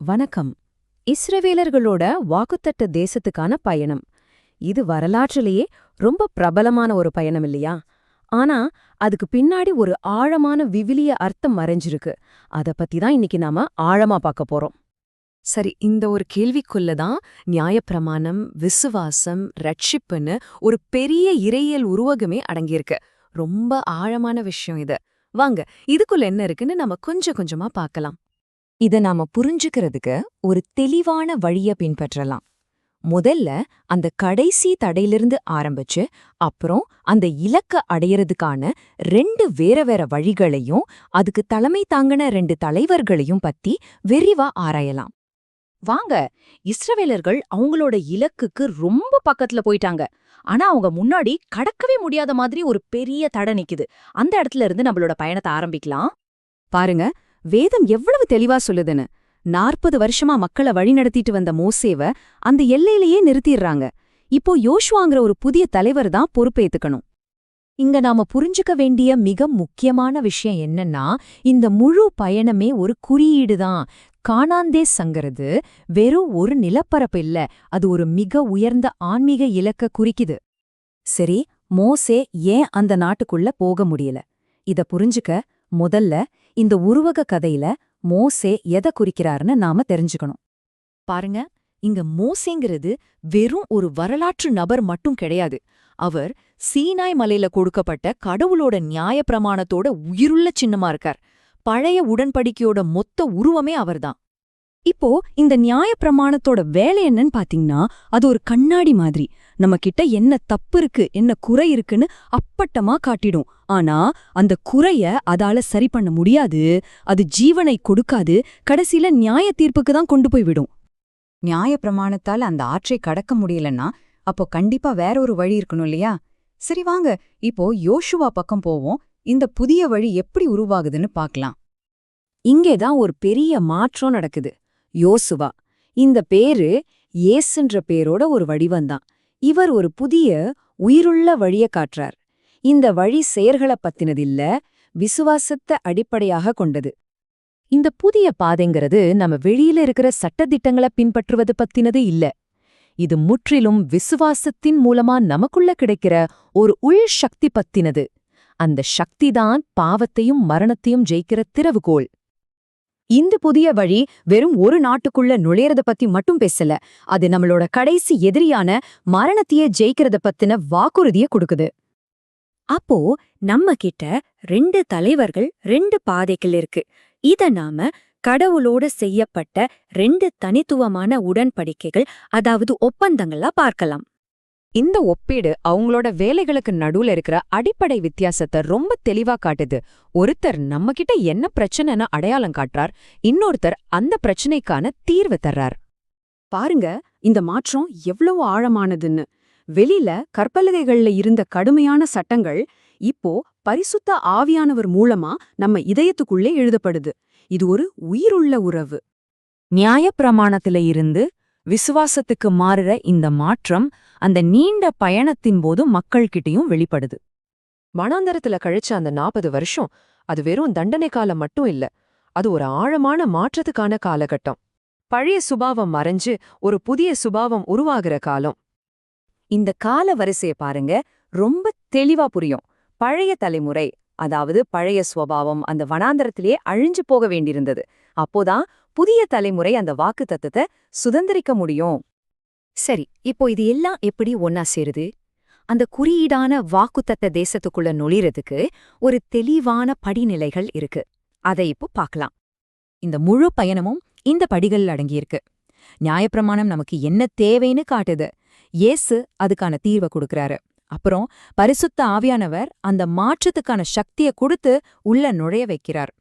வணக்கம். இஸ்ரவேலர்களோட வாக்குத்தட்ட தேசத்துக்கான பயணம். இது வரலாற்றிலேயே ரொம்ப பிரபலமான ஒரு பயணம் இல்லையா? ஆனா அதுக்கு பின்னாடி ஒரு ஆழமான விவிலிய அர்த்தம் மறைஞ்சிருக்கு. அத பத்தி தான் இன்னைக்கு நாம ஆழமா பார்க்க போறோம். சரி இந்த ஒரு கேள்விக்குள்ள தான் நியாயப்பிரமாணம் விசுவாசம் ரட்சிப்புன்னு ஒரு பெரிய இறையியல் உருவகமே அடங்கியிருக்கு. ரொம்ப ஆழமான விஷயம் இது. வாங்க இதுக்குள்ள என்ன இருக்குன்னு நம்ம கொஞ்சம் கொஞ்சமா பார்க்கலாம். இத நாம புரிஞ்சுக்கிறதுக்கு ஒரு தெளிவான வழிய பின்பற்றலாம். முதல்ல அந்த கடைசி தடையிலிருந்து ஆரம்பிச்சு அப்புறம் அந்த இலக்க அடையறதுக்கான ரெண்டு வேற வேற வழிகளையும் அதுக்கு தலைமை தாங்கின ரெண்டு தலைவர்களையும் பத்தி விரிவா ஆராயலாம். வாங்க இஸ்ரவேலர்கள் அவங்களோட இலக்குக்கு ரொம்ப பக்கத்துல போயிட்டாங்க. ஆனா அவங்க முன்னாடி கடக்கவே முடியாத மாதிரி ஒரு பெரிய தடை நிக்குது. அந்த இடத்துல இருந்து நம்மளோட பயணத்தை ஆரம்பிக்கலாம். பாருங்க வேதம் எவ்வளவு தெளிவா சொல்லுதுன்னு. நாற்பது வருஷமா மக்களை வழிநடத்திட்டு வந்த மோசேவ அந்த எல்லையிலேயே நிறுத்திடுறாங்க. இப்போ யோசுவாங்கிற ஒரு புதிய தலைவர் தான் பொறுப்பேத்துக்கணும். இங்க நாம புரிஞ்சுக்க வேண்டிய மிக முக்கியமான விஷயம் என்னன்னா இந்த முழு பயணமே ஒரு குறியீடு தான். காணாந்தேசங்கிறது வெறும் ஒரு நிலப்பரப்பு இல்ல அது ஒரு மிக உயர்ந்த ஆன்மீக இலக்க குறிக்குது. சரி மோசே ஏன் அந்த நாட்டுக்குள்ள போக முடியல? இத புரிஞ்சுக்க முதல்ல இந்த உருவக கதையில மோசே எதை குறிக்கிறாருன்னு நாம தெரிஞ்சுக்கணும். பாருங்க இங்க மோசேங்கிறது வெறும் ஒரு வரலாற்று நபர் மட்டும் கிடையாது. அவர் சீனாய் மலையில கொடுக்கப்பட்ட கடவுளோட நியாயப்பிரமாணத்தோட உயிருள்ள சின்னமா இருக்கார். பழைய உடன்படிக்கையோட மொத்த உருவமே அவர்தான். இப்போ இந்த நியாயப்பிரமாணத்தோட வேலை என்னன்னு பாத்தீங்கன்னா அது ஒரு கண்ணாடி மாதிரி. நம்ம கிட்ட என்ன தப்பு இருக்கு என்ன குறை இருக்குன்னு அப்பட்டமா காட்டிடும். ஆனா அந்த குறைய அதால சரி பண்ண முடியாது அது ஜீவனை கொடுக்காது கடைசியில நியாய தீர்ப்புக்கு தான் கொண்டு போய் விடும். நியாயப்பிரமாணத்தால அந்த ஆற்றை கடக்க முடியலன்னா அப்போ கண்டிப்பா வேற ஒரு வழி இருக்கணும் இல்லையா? சரி வாங்க இப்போ யோசுவா பக்கம் போவோம். இந்த புதிய வழி எப்படி உருவாகுதுன்னு பார்க்கலாம். இங்கேதான் ஒரு பெரிய மாற்றம் நடக்குது. யோசுவா. இந்த பேரு ஏசுன்ற பேரோட ஒரு வடிவந்தான் இவர் ஒரு புதிய உயிருள்ள வழிய காட்டுறார். இந்த வழி செயல்கள பத்தினதில்ல விசுவாசத்தை அடிப்படையாக கொண்டது. இந்த புதிய பாதைங்கிறது நம்ம வெளியில இருக்கிற சட்டத்திட்டங்களை பின்பற்றுவது பத்தினது இல்ல. இது முற்றிலும் விசுவாசத்தின் மூலமா நமக்குள்ள கிடைக்கிற ஒரு உள் சக்தி பத்தினது அந்த சக்திதான் பாவத்தையும் மரணத்தையும் ஜெயிக்கிற திறவுகோள். இந்த புதிய வழி வெறும் ஒரு நாட்டுக்குள்ள நுழையறத பத்தி மட்டும் பேசல. அது நம்மளோட கடைசி எதிரியான மரணத்தையே ஜெயிக்கிறத பத்தின வாக்குறுதிய கொடுக்குது. அப்போ நம்ம கிட்ட ரெண்டு தலைவர்கள் ரெண்டு பாதைகள் இருக்கு. இத நாம கடவுளோட செய்யப்பட்ட ரெண்டு தனித்துவமான உடன்படிக்கைகள் அதாவது ஒப்பந்தங்களா பார்க்கலாம். இந்த ஒப்பீடு அவங்களோட வேலைகளுக்கு நடுவுல இருக்கிற அடிப்படை வித்தியாசத்தை ரொம்ப தெளிவா காட்டுது. ஒருத்தர் நம்ம கிட்ட என்ன பிரச்சனைன்னு அடையாளம் காட்டுறார் இன்னொருத்தர் அந்த பிரச்சனைக்கான தீர்வு தர்றார். பாருங்க இந்த மாற்றம் எவ்வளவு ஆழமானதுன்னு. வெளியில கற்பலகைகள்ல இருந்த கடுமையான சட்டங்கள் இப்போ பரிசுத்த ஆவியானவர் மூலமா நம்ம இதயத்துக்குள்ளே எழுதப்படுது. இது ஒரு உயிருள்ள உறவு. நியாயப்பிரமாணத்தில இருந்து விசுவாசத்துக்கு மாறுற இந்த மாற்றம் அந்த நீண்ட பயணத்தின் போது மக்கள்கிட்டயும் வெளிப்படுது. மனாந்தரத்துல கழிச்ச அந்த நாற்பது வருஷம் அது வெறும் தண்டனை காலம் மட்டும் இல்ல அது ஒரு ஆழமான மாற்றத்துக்கான காலகட்டம். பழைய சுபாவம் மறைஞ்சு ஒரு புதிய சுபாவம் உருவாகிற காலம். இந்த கால வரிசைய பாருங்க ரொம்ப தெளிவா புரியும். பழைய தலைமுறை அதாவது பழைய சுவாவம் அந்த வனாந்தரத்திலேயே அழிஞ்சு போக வேண்டியிருந்தது. அப்போதான் புதிய தலைமுறை அந்த வாக்கு தத்துவத்தை சுதந்திரிக்க முடியும். சரி இப்போ இது எல்லாம் எப்படி ஒன்னா சேருது? அந்த குறியீடான வாக்குத்தத்த தேசத்துக்குள்ள நுழைறதுக்கு ஒரு தெளிவான படிநிலைகள் இருக்கு. அதை இப்போ பார்க்கலாம். இந்த முழு பயணமும் இந்த படிகள் அடங்கியிருக்கு. நியாயப்பிரமாணம் நமக்கு என்ன தேவைன்னு காட்டுது. இயேசு அதுக்கான தீர்வை கொடுக்கறாரு. அப்புறம் பரிசுத்த ஆவியானவர் அந்த மாற்றத்துக்கான சக்திய கொடுத்து உள்ள நுழைய வைக்கிறார்.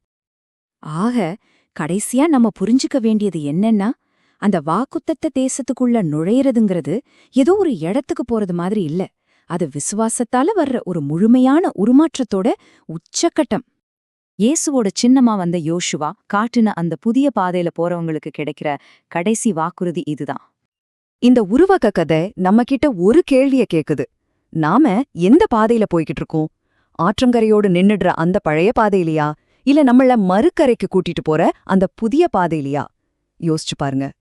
ஆக கடைசியா நம்ம புரிஞ்சுக்க வேண்டியது என்னன்னா அந்த வாக்குத்தத்த தேசத்துக்குள்ள நுழையிறதுங்கிறது ஏதோ ஒரு இடத்துக்கு போறது மாதிரி இல்ல. அது விசுவாசத்தால வர்ற ஒரு முழுமையான உருமாற்றத்தோட உச்சக்கட்டம். இயேசுவோட சின்னமா வந்த யோசுவா காட்டுன அந்த புதிய பாதையில போறவங்களுக்கு கிடைக்கிற கடைசி வாக்குறுதி இதுதான். இந்த உருவக கதை நம்ம கிட்ட ஒரு கேள்விய கேக்குது. நாம எந்த பாதையில போய்கிட்டு இருக்கோம்? ஆற்றங்கரையோடு நின்னுடுற அந்த பழைய பாதையிலையா? இல்ல நம்மள மறுக்கரைக்கு கூட்டிட்டு போற அந்த புதிய பாதையிலையா? யோசிச்சு பாருங்க.